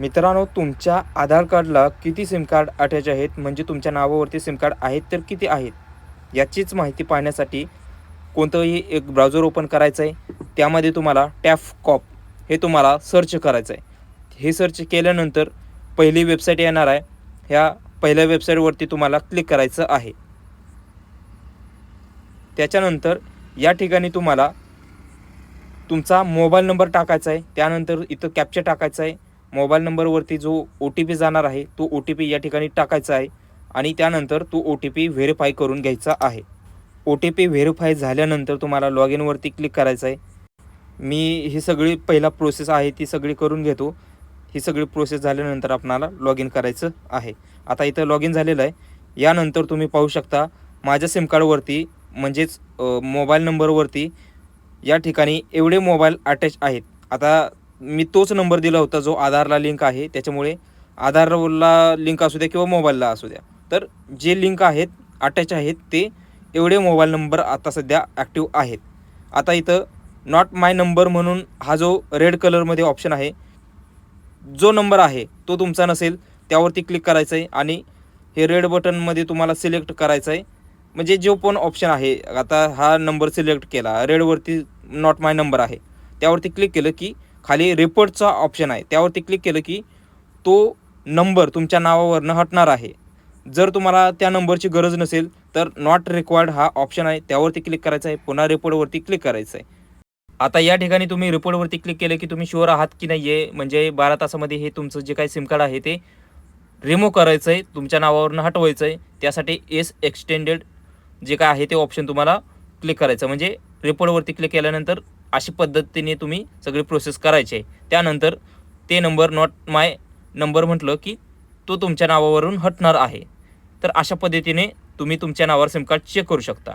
मित्रांनो तुमच्या आधार कार्डला किती सिम कार्ड अटॅच आहेत? म्हणजे तुमच्या नावावरती सिम कार्ड आहेत तर किती आहेत? याचीच माहिती पाहण्यासाठी कोणतंही एक ब्राउझर ओपन करायचं आहे त्यामध्ये तुम्हाला टॅफ कॉप हे तुम्हाला सर्च करायचं आहे हे सर्च केल्यानंतर पहिली वेबसाईट येणार आहे. ह्या पहिल्या वेबसाईटवरती तुम्हाला क्लिक करायचं आहे. त्याच्यानंतर या ठिकाणी तुम्हाला तुमचा मोबाईल नंबर टाकायचा आहे. त्यानंतर इथं कॅप्चर टाकायचा आहे. मोबाईल नंबरवरती जो ओ टी पी जाणार आहे तो ओ टी पी या ठिकाणी टाकायचा आहे आणि त्यानंतर तो ओ टी पी व्हेरीफाय करून घ्यायचा आहे. ओ टी पी व्हेरीफाय झाल्यानंतर तुम्हाला लॉग इनवरती क्लिक करायचं आहे. मी ही सगळी पहिला प्रोसेस आहे ती सगळी करून घेतो. ही सगळी प्रोसेस झाल्यानंतर आपणाला लॉग इन करायचं आहे. आता इथं लॉग इन झालेलं आहे. यानंतर तुम्ही पाहू शकता माझ्या सिम कार्डवरती म्हणजेच मोबाईल नंबरवरती या ठिकाणी एवढे मोबाईल अटॅच आहेत. आता मी तोच नंबर दिला होता जो आधारला लिंक आहे. त्याच्यामुळे आधारला लिंक असू द्या किंवा मोबाईलला असू द्या. तर जे लिंक आहेत अटॅच आहेत ते एवढे मोबाईल नंबर आता सध्या ॲक्टिव्ह आहेत. आता इथं नॉट माय नंबर म्हणून हा जो रेड कलरमध्ये ऑप्शन आहे जो नंबर आहे तो तुमचा नसेल त्यावरती क्लिक करायचं आहे आणि हे रेड बटनमध्ये तुम्हाला सिलेक्ट करायचं आहे म्हणजे जो पण ऑप्शन आहे आता हा नंबर सिलेक्ट केला रेडवरती नॉट माय नंबर आहे त्यावरती क्लिक केलं की खाली रिपोर्टचा ऑप्शन आहे. त्यावरती क्लिक केलं की तो नंबर तुमच्या नावावरनं हटणार आहे. जर तुम्हाला त्या नंबरची गरज नसेल तर नॉट रिक्वायर्ड हा ऑप्शन आहे. त्यावरती क्लिक करायचं आहे. पुन्हा रिपोर्टवरती क्लिक करायचं आहे. आता या ठिकाणी तुम्ही रिपोर्टवरती क्लिक केलं की तुम्ही शुअर आहात की नाही आहे म्हणजे बारा तासामध्ये हे तुमचं जे काही सिम कार्ड आहे ते रिमूव्ह करायचं आहे. तुमच्या नावावरनं हटवायचं आहे. त्यासाठी एस एक्सटेंडेड जे काय आहे ते ऑप्शन तुम्हाला क्लिक करायचं म्हणजे रिपोर्टवरती क्लिक केल्यानंतर अशी पद्धतीने तुम्ही सगळी प्रोसेस करायची आहे. त्यानंतर ते नंबर नॉट माय नंबर म्हटलं की तो तुमच्या नावावरून हटणार आहे. तर अशा पद्धतीने तुम्ही तुमच्या नावावर सिम कार्ड चेक करू शकता.